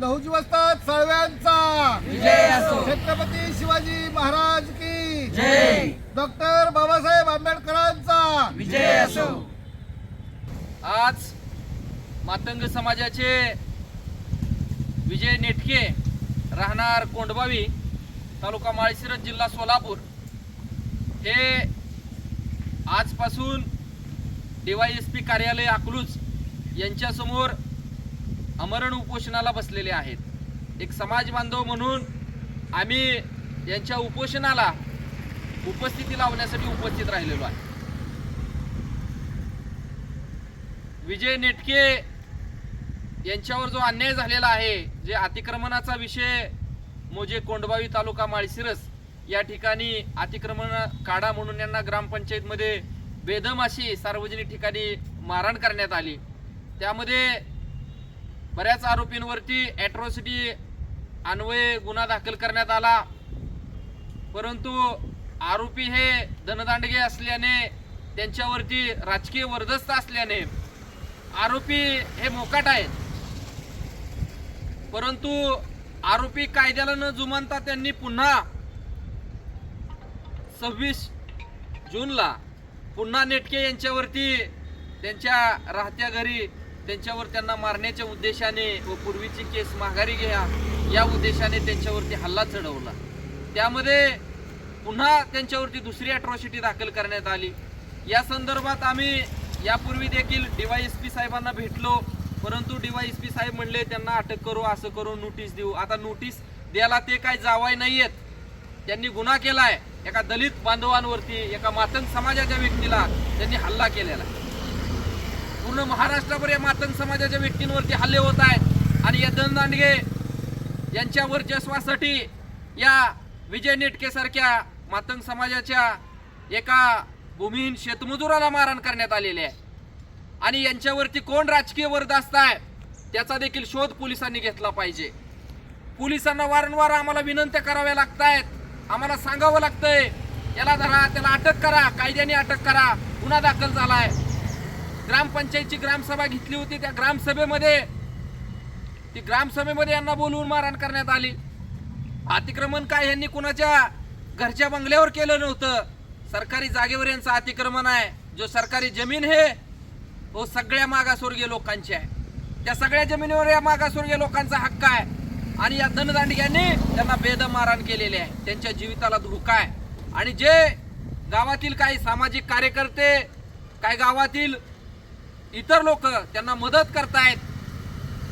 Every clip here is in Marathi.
साळव्यांचा. विजय असो. छत्रपती शिवाजी महाराज की जय. डॉक्टर बाबासाहेब आंबेडकरांचा. विजय असो. आज मातंग समाजाचे विजय नेटके राहणार कोंडबावी तालुका माळशिरस जिल्हा सोलापूर. हे आजपासून डीवायएसपी कार्यालय अकलूज यांच्यासमोर अमरण उपोषणाला बसलेले आहेत. एक समाज बांधव म्हणून आम्ही यांच्या उपोषणाला उपस्थिती लावण्यासाठी उपस्थित राहिलेलो आहे. विजय नेटके यांच्यावर जो अन्याय झालेला आहे जे अतिक्रमणाचा विषय मोजे कोंडबावी तालुका माळशिरस या ठिकाणी अतिक्रमण काढा म्हणून यांना ग्रामपंचायतमध्ये बेदम अशी सार्वजनिक ठिकाणी मारहाण करण्यात आली. त्यामध्ये बऱ्याच आरोपींवरती ॲट्रॉसिटी अन्वये गुन्हा दाखल करण्यात आला. परंतु आरोपी हे धनदांडगे असल्याने त्यांच्यावरती राजकीय वर्दस्त असल्याने आरोपी हे मोकाट आहेत. परंतु आरोपी कायद्याला न जुमानता त्यांनी पुन्हा सव्वीस जूनला पुन्हा नेटके यांच्यावरती त्यांच्या राहत्या घरी त्यांच्यावर त्यांना मारण्याच्या उद्देशाने व पूर्वीची केस माघारी घ्या या उद्देशाने त्यांच्यावरती हल्ला चढवला. त्यामध्ये पुन्हा त्यांच्यावरती दुसरी अॅट्रॉसिटी दाखल करण्यात आली. या संदर्भात आम्ही यापूर्वी देखील डीवाय एस पी साहेबांना भेटलो परंतु डीवाय एस पी साहेब म्हणले त्यांना अटक करू असं करू नोटीस देऊ. आता नोटीस द्यायला ते काय जावाय नाही आहेत त्यांनी गुन्हा केलाय एका दलित बांधवांवरती एका मातंग समाजाच्या व्यक्तीला त्यांनी हल्ला केलेला आहे. पूर्ण महाराष्ट्रावर या मातंग समाजाच्या व्यक्तींवरती हल्ले होत आहेत. आणि या धनदांडगे यांच्या वर्चस्वासाठी या विजय नेटकेसारख्या मातंग समाजाच्या एका भूमिहीन शेतमजुराला मारहाण करण्यात आलेली आहे. आणि यांच्यावरती कोण राजकीय वर्दास्त आहे त्याचा देखील शोध पोलिसांनी घेतला पाहिजे. पोलिसांना वारंवार आम्हाला विनंत्या कराव्या लागत आहेत आम्हाला सांगावं लागतंय. याला धरा त्याला अटक करा कायद्याने अटक करा. गुन्हा दाखल झाला आहे ग्रामपंचायतची ग्रामसभा घेतली होती त्या ग्रामसभेमध्ये ती ग्रामसभेमध्ये यांना बोलवून मारहाण करण्यात आली. अतिक्रमण काय यांनी कुणाच्या घरच्या बंगल्यावर केलं नव्हतं? सरकारी जागेवर यांचं अतिक्रमण आहे. जो सरकारी जमीन हे तो सगळ्या मागासवर्गीय लोकांची आहे. त्या सगळ्या जमिनीवर या मागासवर्गीय लोकांचा हक्क आहे. आणि या धनदांडग्यांनी त्यांना बेदम मारहाण केलेले आहे. त्यांच्या जीविताला धोका आहे. आणि जे गावातील काही सामाजिक कार्यकर्ते काही गावातील इतर लोक त्यांना मदत करतायत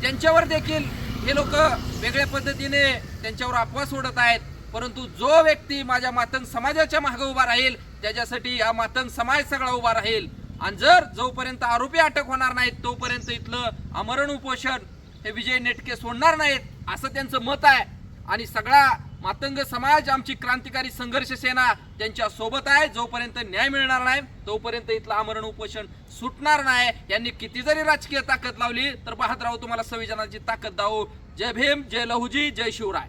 त्यांच्यावर देखील हे लोक वेगळ्या पद्धतीने त्यांच्यावर अपवास सोडत आहेत परंतु जो व्यक्ती माझ्या मातंग समाजाच्या मागे उभा राहील त्याच्यासाठी हा मातंग समाज सगळा उभा राहील. आणि जर जोपर्यंत आरोपी अटक होणार नाहीत तोपर्यंत इथलं अमरण उपोषण हे विजय नेटके सोडणार नाहीत असं त्यांचं मत आहे. आणि सगळा मातंग समाज आमची क्रांतिकारी संघर्ष सेना त्यांच्यासोबत आहे. जोपर्यंत न्याय मिळणार नाही तोपर्यंत इथलं आमरण उपोषण सुटणार नाही. यांनी किती जरी राजकीय ताकद लावली तर बहादराव तुम्हाला संविधानाची ताकद दाऊ. जय भीम जय लहुजी जय शिवराय.